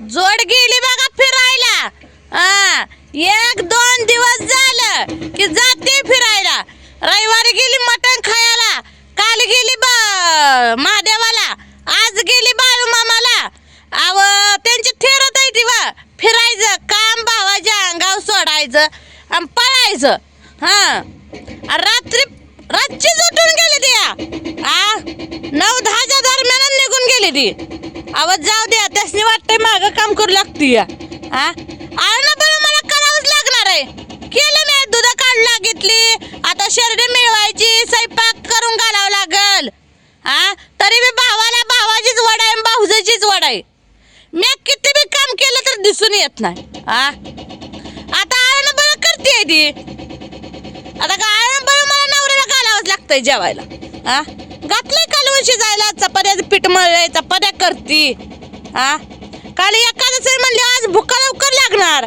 जोड गेली बघा फिरायला. हा एक दोन दिवस झालं की जाते फिरायला. रविवारी गेली मटण खायला. काल गेली ब महादेवाला. आज गेली बाळू मामाला. अव त्यांची थेरत आहे ती फिरायचं काम भावाच्या अंगावर सोडायचं आणि पळायचं. हा. रात्री रातची उठून गेली ती. या. आ? नऊ दहाच्या दरम्यान निघून गेली ती. आवाज जाऊ द्या त्यासनी वाटतंय माग काम करू लागती. या हा ना बरं मला करावंच लागणार आहे. केलं मी दुध काढला लागितली. आता शेरडी मिळवायची स्वयंपाक करून घालावं लागल. हा तरी मी भावाला भावाचीच वड आहे भाऊजाचीच वड आहे. मी किती बी काम केलं तर दिसून येत नाही. हा आता आळणं बरं करते ती. लागतंय जेवायला. हा घातलंय कालवण शिजायला चपात्याचं पीठ मळलंय चपात्या करती. हा काल एखादच म्हणले आज भुका लवकर लागणार.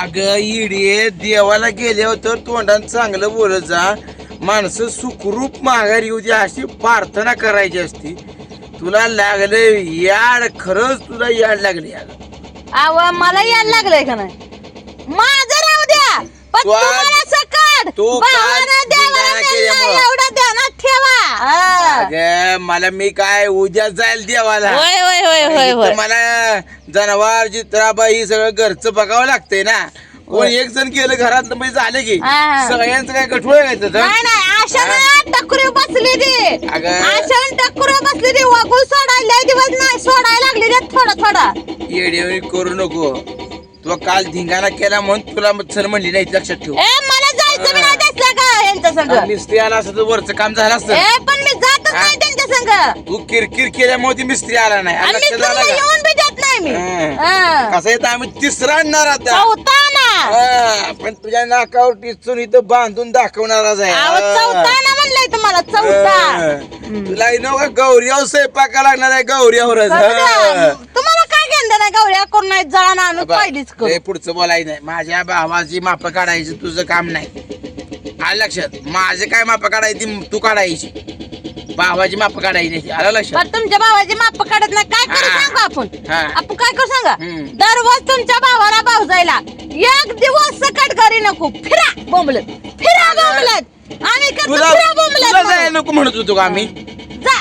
अगं इडे देवाला गेल्यावर तर तोंडानं चांगलं बोलत जा. माणसं सुखरूप माघारी येऊ दे अशी प्रार्थना करायची असती. तुला लागले याड खरंच तुला याड लागले अगं आव मला यायला लागलंय का नाही? द्या पण तू आज- तुम्हाला सकट तू काल भावानं देवाला धिंगाणा नेलं केल्यामुळं. एवढं ध्यानात ठेवा हा. अगं मला मी काय उद्या जाईल देवाला होय होय होय होय इथं होय मला जनावर चित्राबाई ही सगळं घरचं बघावं लागतंय ना कोण एक जण गेलं घरातलं म्हणजे झालं की हा. सगळ्यांचं काय गठोळ आहे का तिथं? नाही नाही आशानं टकुरी बसली ती अगं. आशानं टकुरी बसली ती सोडायला लय दिवस नाही सोडायला लागली थोडं थोडं करू नको तू काल धिंगाणा केला म्हणून तुला सर म्हणली नाही लक्षात ठेव. ए मला जायचं बी नाही दिसलं का यांच्या संग? मिस्त्री आला असं तर वरचं काम झालं असतं. ए पण मी जातच हा. नाही त्यांच्या संग. तू किरकिर केल्यामुळे ती मिस्त्री आला नाही. आणि लक्षात तुला आलं का येऊन बी देत नाही मी. हा. हा. कसं येतं आम्ही तिसरा आणणार आता. चौथा ना हा, पण तुझ्या नाकावर टिचून इथं बांधून दाखवणारच आहे. अहो, चौथा ना म्हणलंय तुम्हाला चौथा. हा. तुला इनो का गौरीवर स्वयंपाका लागणार आहे करू द्या. हा. तुम्हाला काय घेणं नाही गौऱ्या करून नाही जळण आणून बा- पाहिलीच हे करू पुढचं बोलायचं नाही. माझ्या भावाची माप काढायची तुझं काम नाही. आलं लक्षात? माझे काय माप काढायची तू काढायची. भावाची माप काढायची नाही. आलं लक्षात? पण तुमच्या भावाची माप काढत नाही. काय करू हा. सांगू आपण? हा. आपण काय करू सांगा? हम्म. दररोज तुमच्या भावाला भाऊ जायला. एक दिवस सकट घरी नको. फिरा बोंबलत. फिरा बोंबलत. आम्ही करतो तुला फिरा तुला बोंबलत जायला म्हणून. नको म्हणत होतो का आम्ही? जा.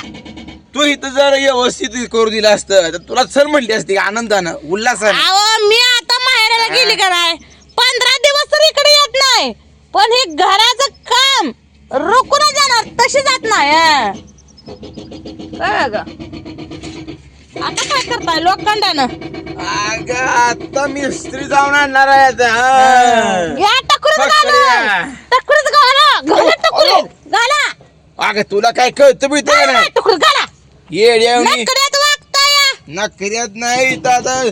तू इथं जर व्यवस्थित करू दिलं असतं. तर तुला सर म्हणली असती आनंदानं उल्हासानं. अहो मी आता माहेराला. गेली का नाही? पंधरा दिवस तर इकडे येत नाही. पण हे घराचं काम रोखून जाणार तशी जात नाही हं. काय ग आता काय करताय लोखंडानं? अगं आता मिस्त्री जाऊन आणणार आहे आता हा. घ्या फक्त घाला. घाला. घाला टकुरीत घाला. अगं तुला काय कळतं बिळतं घाला नाही टकुरीत घाला येड्यावनी नकड्यात वागता या नखऱ्यात नाही तर आता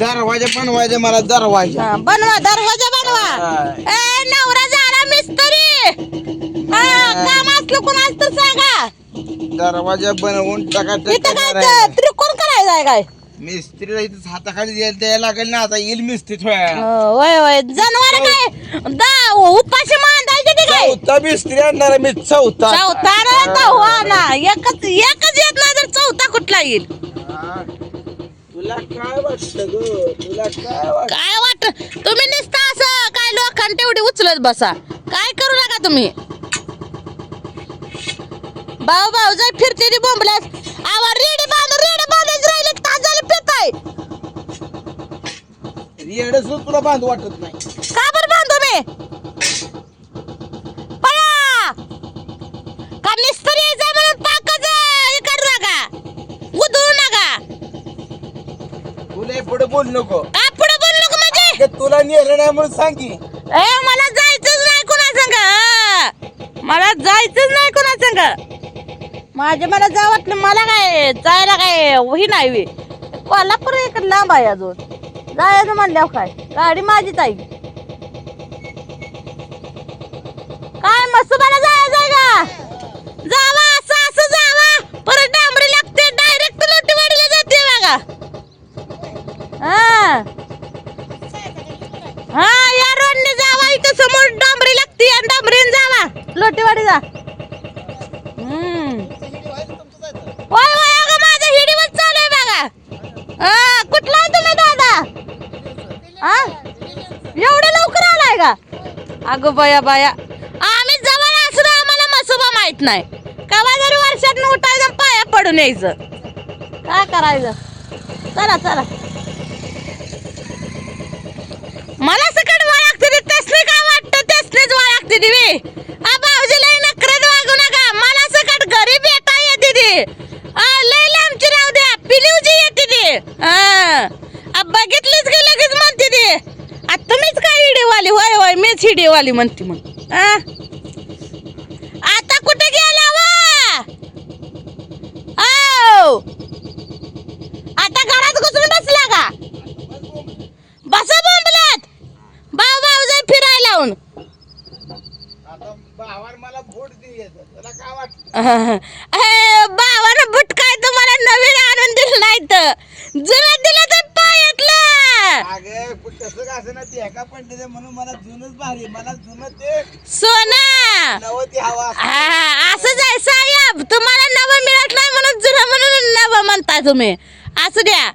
दरवाजा बनवायचा मला दरवाजा. हा, बनवा दरवाजा बनवा. हा. ए नवरा झाला मिस्त्री. हा काम असलं सांगा. दरवाजा बनवून टाका इथं काय ते त्रिकोण करायचं आहे काय? मिस्त्रीला इथं हाताखाली द्यायला द्यायला लागेल ना आता येईल मिस्त्री थोड्या हो, वय वय जनावर काय? दा उपाशी मांडायचे ते काय? चौथा मिस्त्री आणणार आहे मी चौथा. चौथा ना दहावा ना. एकच एकच येत नाही तर चौथा कुठला येईल. तुला काय वाटतं ग तुला काय वाटत काय वाट तुम्ही नुसतं असं काय लोकांना तेवढी उचलत बसा. काय करू नका तुम्ही. भाऊ भाऊ जाय फिरते ती बोंबल्यास आवा रेडी बांधून रेडी बांधायचं राहिले तास झाले पिताय येडच तुला बांध वाटत नाही. का बरं बांधू मी? पुढे बोल नको. का पुढे बोलू नको म्हणजे? अगं, तुला नेलं नाही म्हणून सांग. की ए मला जायचंच नाही कोणा संग मला जायचंच नाही कोणा संग माझे मला जा वाटलं मला काय जायला काय ही नाही वे कोल्हापूर इकडे लांब आहे अजून. जायचं म्हणल्यावर काय? गाडी माझीच आहे. काय मसुबाला जायचं आहे का जावा असं असं जावा परत डांबरी लागते डायरेक्ट लोटीवाडीला जाते बघा हा हा या रोडने जावा इथं समोर डांबरी लागते या डांबरीने जावा माझा होय होय अगं माझा हिडीवर चालू आहे बघा. हा कुठला आ एवढं लवकर आलाय का? अगं बया बाया. आम्ही जवळ असलो आम्हाला मसुबा माहीत नाही. कवा जरी वर्षात उठायचं पाया पडून यायचं. काय करायचं? चला चला. मला सकट लागते तेच नाही काय वाटतं? तेसनेच लागते ती बे. आ भाऊजी लय नखरत वागू नका मला सकट घरी भेटा येते ती आ, लय लांबची राहू द्या. पिलिवची येते ती. हा. बघितलीच की लगेच म्हणते ती. आ, तुम्हीच काय हिडीवाली? होय होय मीच हिडीवाली म्हणते मग? आता कुठे गेला वा! आता घरात घुसून बसला का? बसा बोंबलत. भाऊ भाऊ जाई फिरायला लावून. आता मला काय वाटलं बाबानं बुट काय तुम्हाला नवीन आणून दिलं नाही तर जुनं दिलं तर पायातलं अगं पण कसं का असं ना ते एका पडले म्हणून मला जुनच भारी मला जुनं ते सोना! हा, असंच आहे साहेब तुम्हाला नवं मिळत नाही म्हणून जुनं म्हणून नवं म्हणता तुम्ही. असू द्या.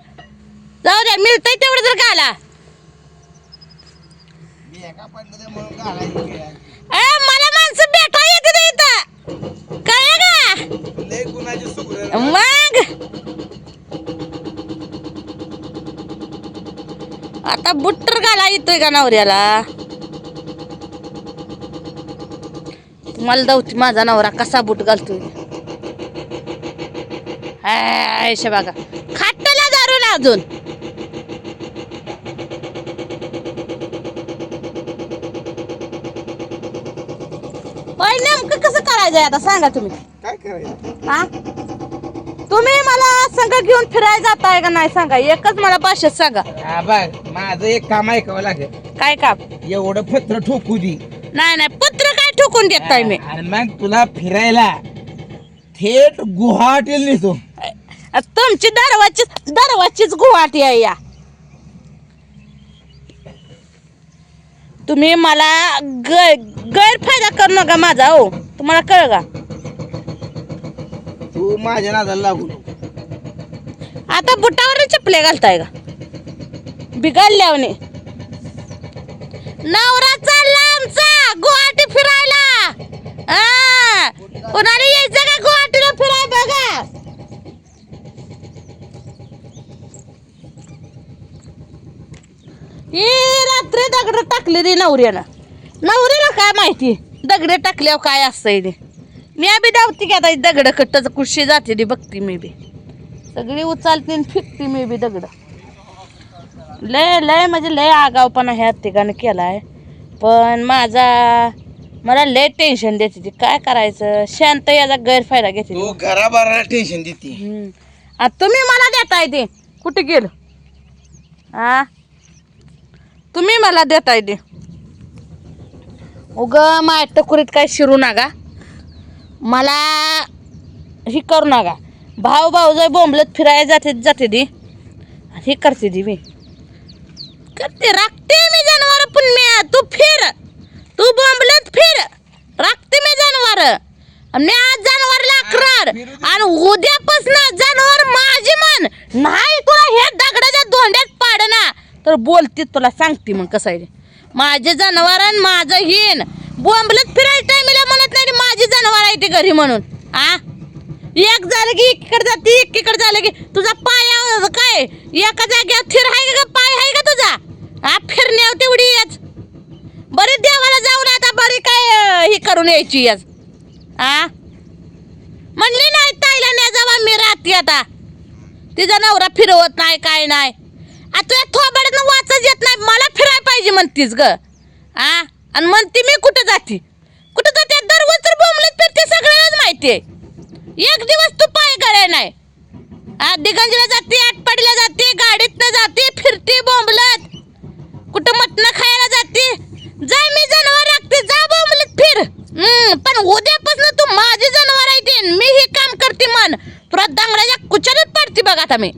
जाऊ द्या मिळतंय तेवढं तर घाला. ए, मला माणसं भेटा येते ते इथं. कळलं का? मग? आता बुट तर घाला येतोय का नवऱ्याला? तुम्हाला दावती माझा नवरा कसा बुट घालतोय. हाय शे बघा खाटला धरून अजून. होय नेमकं कसं करायचंय आता? सांगा तुम्ही. काय करायचं? हा तुम्ही मला संघ घेऊन फिरायला जाताय का नाही सांगा? एकच मला भाषेत सांगा. हा बघ माझं एक काम ऐकावं लागेल. काय काम? एवढं पत्र ठोकू दी. नाही नाही ठोकून देताय मी. आणि मग तुला फिरायला थेट गुवाहाटीला नेतो. तुमची दरवाची दरवाचीच गुवाहाटी आहे या. तुम्ही मला गै गैरफायदा करू नका माझा हो. तुम्हाला कळ का? तू माझ्या नादाला लागू नको. आता बुटावर चपले घालताय का? बिघडल्यावने. नवरा चालला आमचा गुवाहाटी फिरायला हा कोणाला यायचं का गुवाहाटीला फिराय बघा ही रात्री दगड टाकली रे नवऱ्यानं. नवऱ्याला काय माहिती? दगड टाकल्यावर काय असतंय ते? मी बी धावती की आता दगड कट्टाच कुशी जाते ती बघती मी बी. सगळी उचलते आणि फिरते मी बी दगड. लय लय म्हणजे लय आगावपणा ह्या ठिकाणी केलाय. पण माझा मला लय टेन्शन देते ती. काय करायचं? शांत याचा गैरफायदा घेते ती. तू घराबाराला टेन्शन देते. हम्म. आता तुम्ही मला देताय ते. कुठे गेलं? हा तुम्ही मला देताय ते. उग माय टकुरीत काय शिरू नका. मला ही करू नका. भाऊ भाऊ जर बोंबलत फिरायला जाते जाते ती. हे करते ती मी करते राखते मी जनावर पण मी तू फिर. तू बोंबलत फिर. राखते मी जनावर. मी आज जनावरला अकरार. आणि उद्यापासून जनावर माझी मन नाही तुला हे दगडाच्या दोंड्यात पाड ना तर बोलते तुला सांगते मग कसं आहे. माझे जनावर आणि माझं हिन. बोंबलत फिरायला टायमिला म्हणत नाही माझी जनावर आहे ते घरी म्हणून. आ? एक झालं की एकीकडे जाते एकीकडे झालं की तुझा पाय काय? एका जागेवर फिर आहे का पाय आहे का तुझा? हा फिरण्यावर तेवढी याच बरी देवाला जाऊन आता बरी काय हे ही करून यायची याच आ? म्हणली नाही ताईला नाही जावा मी राहते आता. तिचा नवरा फिरवत नाही काय नाही. आता तुझ्या थोबाडनं वाचच येत नाही. मला फिराय पाहिजे म्हणतीस ग. आ? आणि म्हणते मी कुठं जाते? कुठं जाते? दररोज तर बोंबलत फिरते सगळ्यांनाच माहिती आहे एक दिवस तू पाय कराय नाही. आ दिगंजला जाते आटपाडीला जाते गाडीतनं जाते फिरते बोंबलत. कुठं मटणं खायला जाते? जाय मी जनावर राखते जा बोंबलत फिर. पण उद्यापासून तू माझी जनावर आहे ते. मी हे काम करते मन तुला दांगड्याच्या कुचारीत पडते बघ आता मी.